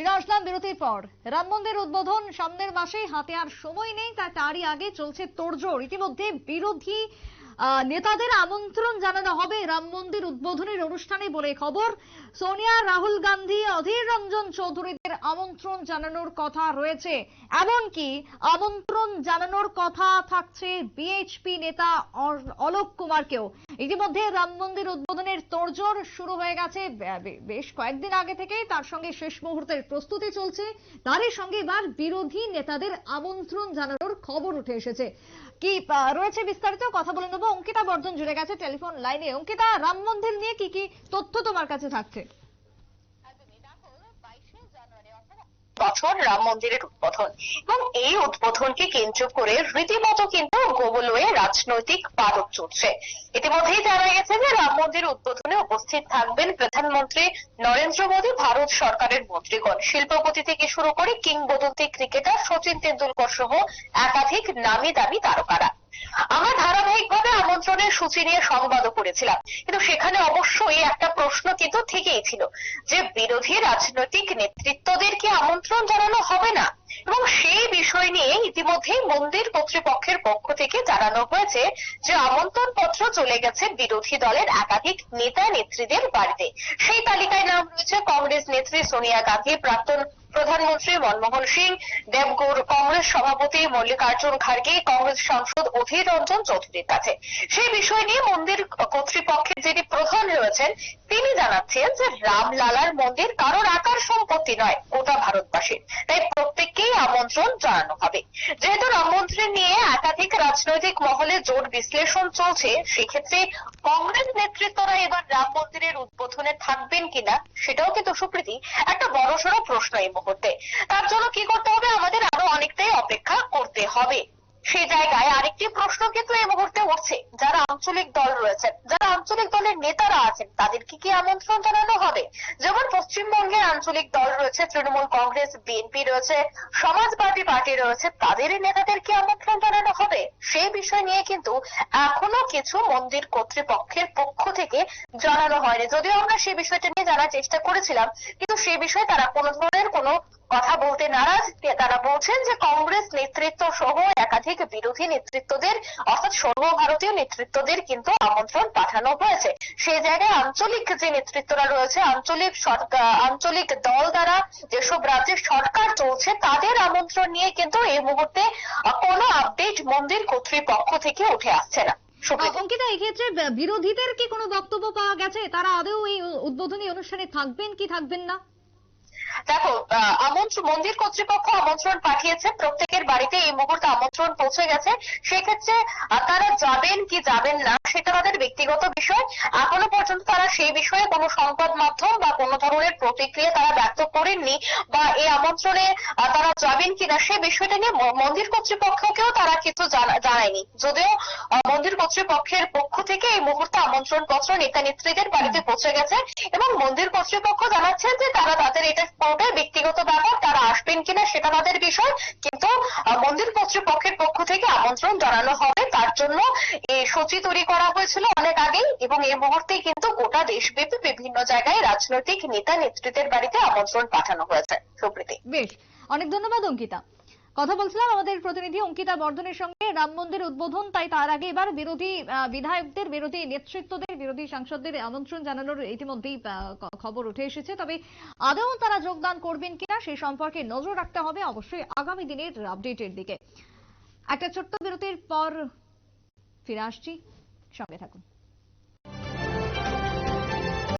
ফিরে আসলাম বিরতির পর। রাম মন্দির উদ্বোধন সামনের মাসেই, হাতে আর সময় নেই, তাই তারই আগে চলছে তোড়জোড়। ইতিমধ্যে বিরোধী নেতাদের আমন্ত্রণ জানানো হবে রাম মন্দির উদ্বোধনের অনুষ্ঠানে বলে খবর। সোনিয়া, রাহুল গান্ধী, অধীর রঞ্জন চৌধুরীদের আমন্ত্রণ জানানোর কথা রয়েছে। এমনকি আমন্ত্রণ জানানোর কথা থাকছে বিএইচপি নেতা অলোক কুমারকেও। ইতিমধ্যে রাম মন্দির উদ্বোধনের তোড়জোড় শুরু হয়ে গেছে। বেশ কয়েকদিন আগে থেকেই তার সঙ্গে শেষ মুহূর্তের প্রস্তুতি চলছে। তারই সঙ্গে এবার বিরোধী নেতাদের আমন্ত্রণ জানানোর খবর উঠে এসেছে। কি রয়েছে বিস্তারিত? কথা বলে নেব অঙ্কিতা বর্ধন জুড়ে গেছে টেলিফোন লাইনে। অঙ্কিতা, রাম মন্দির নিয়ে কি কি তথ্য তোমার কাছে থাকছে? বছর রাম মন্দিরের উদ্বোধন। এবং এই উদ্বোধনকে কেন্দ্র করে রীতিমতো কিন্তু গোবলয়ে রাজনৈতিক পারক চলছে ইতিমধ্যেই জানা গেছে যে রাম মন্দির উদ্বোধনে উপস্থিত থাকবেন প্রধানমন্ত্রী নরেন্দ্র মোদী, ভারত সরকারের মন্ত্রীগণ। শিল্পপতি থেকে শুরু করে কিংবদন্তি ক্রিকেটার সচিন তেন্ডুলকর সহ একাধিক নামি দামি তারকারা। আমরা ধারাবাহিকভাবে আমন্ত্রণের সূচি নিয়ে সংবাদও করেছিলাম। কিন্তু সেখানে অবশ্যই একটা প্রশ্ন কিন্তু থেকেই ছিল যে বিরোধী রাজনৈতিক নেতৃত্বদের কি আমন্ত্রণ জানানো হবে না। এবং সেই বিষয় নিয়ে ইতিমধ্যেই মন্দির কর্তৃপক্ষের পক্ষ থেকে জানানো হয়েছে যে আমন্ত্রণ পত্র চলে গেছে বিরোধী দলের একাধিক নেতা নেত্রীদের বাড়িতে। সেই তালিকায় নাম রয়েছে কংগ্রেস নেত্রী সোনিয়া গান্ধী, প্রাক্তন প্রধানমন্ত্রী মনমোহন সিং দেবগৌড় কংগ্রেস সভাপতি মল্লিকার্জুন খার্গে, কংগ্রেস সাংসদ অধীর রঞ্জন চৌধুরীর কাছে। সেই বিষয় নিয়ে মন্দির কর্তৃপক্ষের যিনি প্রধান রয়েছেন, তিনি জানাচ্ছেন যে রামলালার মন্দির কারোর আকার সম্পত্তি নয়, গোটা ভারতবাসীর। তাই প্রত্যেককেই আমন্ত্রণ জানানো হবে। যেহেতু রাম মন্দির নিয়ে একাধিক রাজনৈতিক মহলে জোর বিশ্লেষণ চলছে, সেক্ষেত্রে কংগ্রেস নেতৃত্বরা এবার রাম মন্দিরের উদ্বোধনে থাকবেন কিনা সেটাও কিন্তু সুপ্রীতি, একটা বড়সড় প্রশ্ন এই মুহূর্তে। তার জন্য কি করতে হবে? আমাদের আরও অনেকটাই অপেক্ষা করতে হবে। সেই জায়গায় আরেকটি প্রশ্ন কিন্তু এই মুহূর্তে উঠছে, যারা আঞ্চলিক দল রয়েছেন আঞ্চলিক দলের নেতারা আছেন, তাদেরকে কি আমন্ত্রণ জানানো হবে? যেমন পশ্চিমবঙ্গের আঞ্চলিক দল রয়েছে, তৃণমূল কংগ্রেস, বিএনপি রয়েছে, সমাজবাদী পার্টি রয়েছে তাদের নেতাদের কি আমন্ত্রণ জানানো হবে? সেই বিষয় নিয়ে কিন্তু এখনও কিছু মন্দির কর্তৃপক্ষের পক্ষ থেকে জানানো হয়নি। যদিও আমরা সেই বিষয়টা নিয়ে জানার চেষ্টা করেছিলাম, কিন্তু সেই বিষয়ে তারা কোনো ধরনের কোনো কথা বলতে নারাজ তারা বলছেন যে কংগ্রেস নেতৃত্ব সহ একাধিক বিরোধী নেতৃত্বদের, অর্থাৎ সর্বভারতীয় নেতৃত্বদের কিন্তু আমন্ত্রণ পাঠানো হয়েছে। সেই জায়গায় আঞ্চলিক যে নেতৃত্বরা রয়েছে, আঞ্চলিক সরকার আঞ্চলিক দল দ্বারা যেসব রাজ্যে সরকার চলছে, তাদের আমন্ত্রণ নিয়ে কিন্তু এই মুহূর্তে কোনো আপডেট মন্দির কর্তৃপক্ষ থেকে উঠে আসছে না। অঙ্কিতা, এক্ষেত্রে বিরোধীদের কি কোনো বক্তব্য পাওয়া গেছে? তারা আদৌ এই উদ্বোধনী অনুষ্ঠানে থাকবেন কি থাকবেন না? দেখো আমন্ত্রণ, মন্দির কর্তৃপক্ষ আমন্ত্রণ পাঠিয়েছে, প্রত্যেকের বাড়িতে এই মুহূর্তে আমন্ত্রণ পৌঁছে গেছে। সেক্ষেত্রে তারা যাবেন কি যাবেন না, সেটা তাদের ব্যক্তিগত বিষয়। এখনও পর্যন্ত তারা সেই বিষয়ে কোনো সংবাদ মাধ্যম বা কোনো ধরনের প্রতিক্রিয়া তারা ব্যক্ত করেননি বা এই আমন্ত্রণে তারা যাবেন কিনা, সে বিষয়টা নিয়ে মন্দির কর্তৃপক্ষকেও তারা কিছু জানা- জানায়নি। যদিও মন্দির কর্তৃপক্ষের পক্ষ থেকে এই মুহূর্তে আমন্ত্রণ পত্র নেতা নেত্রীদের বাড়িতে পৌঁছে গেছে এবং মন্দির কর্তৃপক্ষ জানাচ্ছেন যে তারা তাদের এটা পুরোটাই ব্যক্তিগত ব্যাপার তারা আসবেন কিনা সেটা তাদের বিষয়, কিন্তু মন্দির কর্তৃপক্ষের পক্ষ থেকে আমন্ত্রণ জানানো হবে। তার জন্য এই সূচি তৈরি করা হয়েছিল অনেক আগেই এবং এই মুহূর্তে কিন্তু গোটা দেশব্যাপী বিভিন্ন জায়গায় রাজনৈতিক নেতা নেতৃত্বের বাড়িতে আমন্ত্রণ পাঠানো হয়েছে। সুপ্রীতি। বেশ। অনেক ধন্যবাদ, অঙ্কিতা। কথা বলছিলাম আমাদের প্রতিনিধি অঙ্কিতা বর্ধনের সঙ্গে। রাম মন্দির উদ্বোধন, তাই তার আগে এবার বিরোধী বিধায়কদের, বিরোধী নেতৃত্বদের, বিরোধী সাংসদদের আমন্ত্রণ জানানোর ইতিমধ্যেই খবর উঠে এসেছে। তবে আদৌ তারা যোগদান করবেন কিনা সেই সম্পর্কে নজর রাখতে হবে অবশ্যই আগামী দিনের আপডেটের দিকে। একটা ছোট্ট বিরতির পর ফিরে আসছি। সঙ্গে থাকুন।